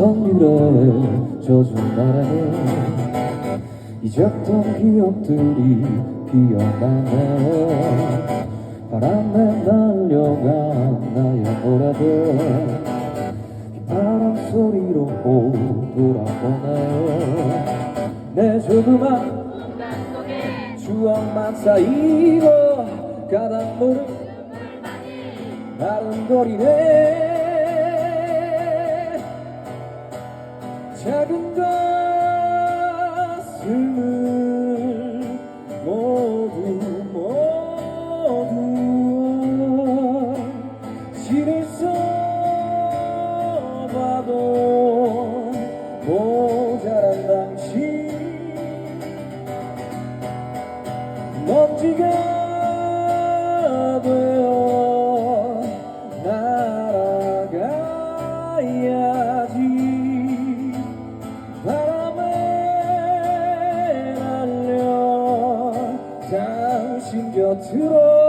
젖은 날에는 잊었던 기억들이 기억나네. 바람에 날려가 나의 노래들? 바람 소리로 돌아오네요? 내 조그만 추억만 쌓이고 가다 모르 아른거리네 작은 것을 모두 모두 지를 써봐도 모자란 당신 먼지가 곁으로.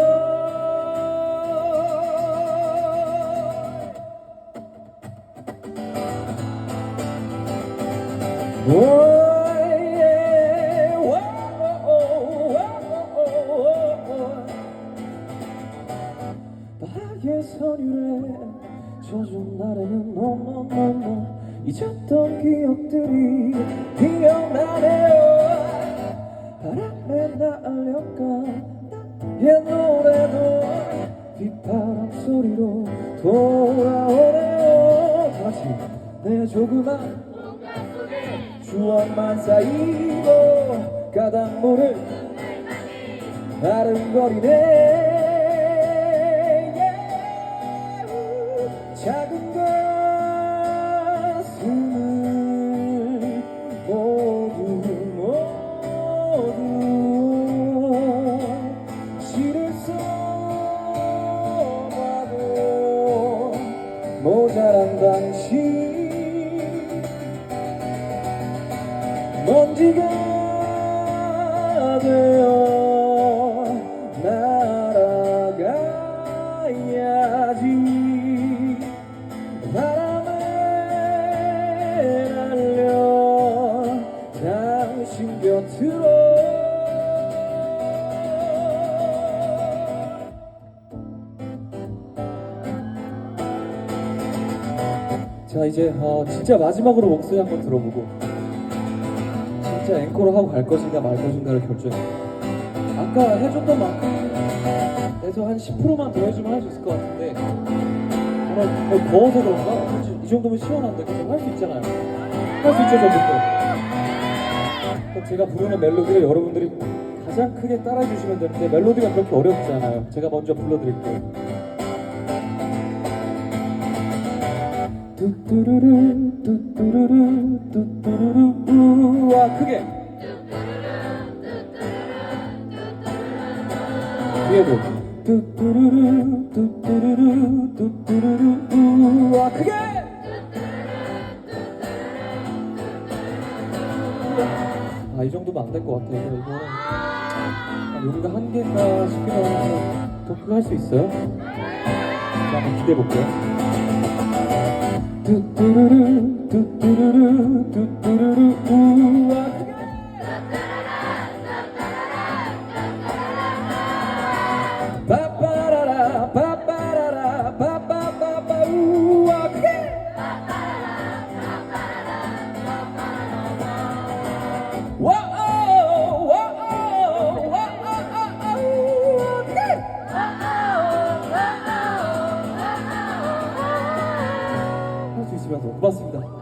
바라의 선율에 젖은 날에는 너너너너 잊었던 기억들이 소리로 돌아오네요. 다 같이. 내 조그만 추억만 쌓이고 가다 모를 아른거리네 모자란 당신. 먼지가 되어 날아가야지. 바람에 날려 당신 곁으로 자 이제 어, 진짜 마지막으로 목소리 한번 들어보고 진짜 앵콜을 하고 갈 것인가 말 것인가를 결정해. 아까 해줬던 만큼에서 한 10%만 더 해주면 할 수 있을 것 같은데 정말 거의 더워서 그런가? 이 정도면 시원한데 그래서 할수 있잖아요. 할 수 있죠, 저분들. 그럼 제가 부르는 멜로디를 여러분들이 가장 크게 따라해 주시면 되는데 멜로디가 그렇게 어렵지 않아요. 제가 먼저 불러드릴게요. 뚜뚜루루 뚜뚜루루 뚜뚜루루. 우와 크게. 뒤에도 뚜뚜루루 뚜뚜루루 뚜뚜루루. 우와 크게. 아 이 정도면 안 될 것 같아요. 이거는. 아, 여기가 한계인가 싶기도 하는데 더 크게 할 수 있어요? 자, 한번 기대해 볼게요 뚜뚜루루 고맙습니다.